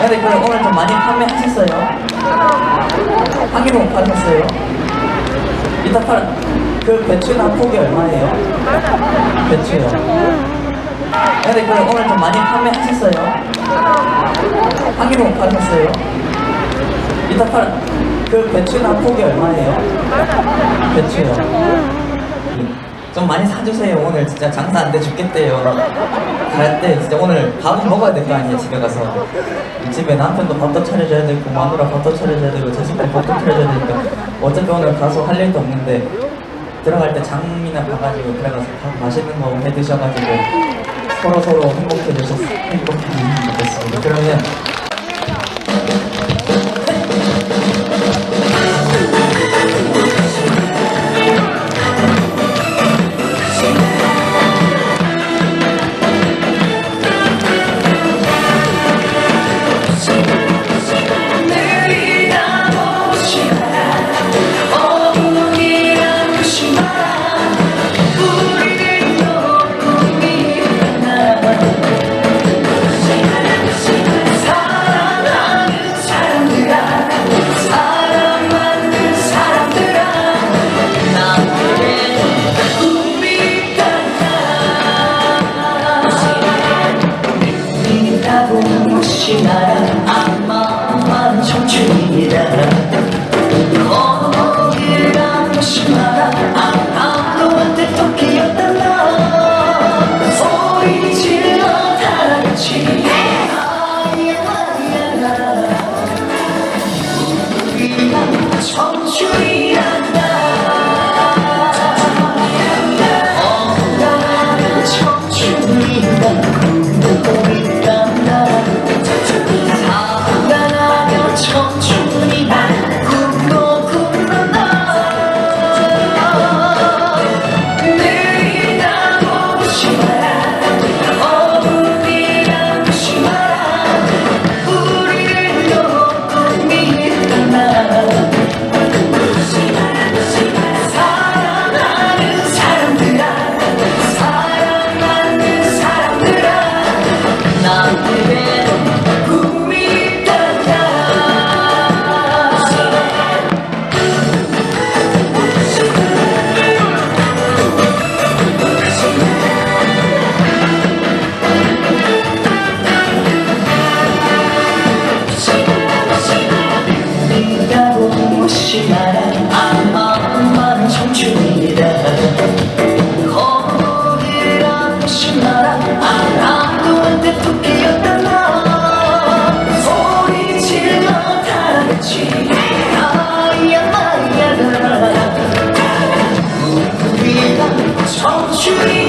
근데 그 오늘 좀 많이 판매하셨어요? 한 개도 못 파셨어요? 이따 팔, 그 배추는 한 폭이 얼마예요? 배추요. 근데 그 오늘 좀 많이 판매하셨어요? 한 개도 못 파셨어요? 이따 팔, 그 배추는 한 폭이 얼마예요? 배추요. 좀 많이 사주세요. 오늘 진짜 장사 안 돼 죽겠대요. 갈 때 진짜 오늘 밥은 먹어야 될 거 아니에요. 집에 가서. 집에 남편도 밥도 차려줘야 되고 마누라 밥도 차려줘야 되고 자식들 밥도 차려줘야 되니까 어차피 오늘 가서 할 일도 없는데 들어갈 때 장이나 봐가지고 들어가서 밥 맛있는 거 해 드셔가지고 서로 서로 행복해지셨 행복해지셨으면 좋겠습니다. 그러면 you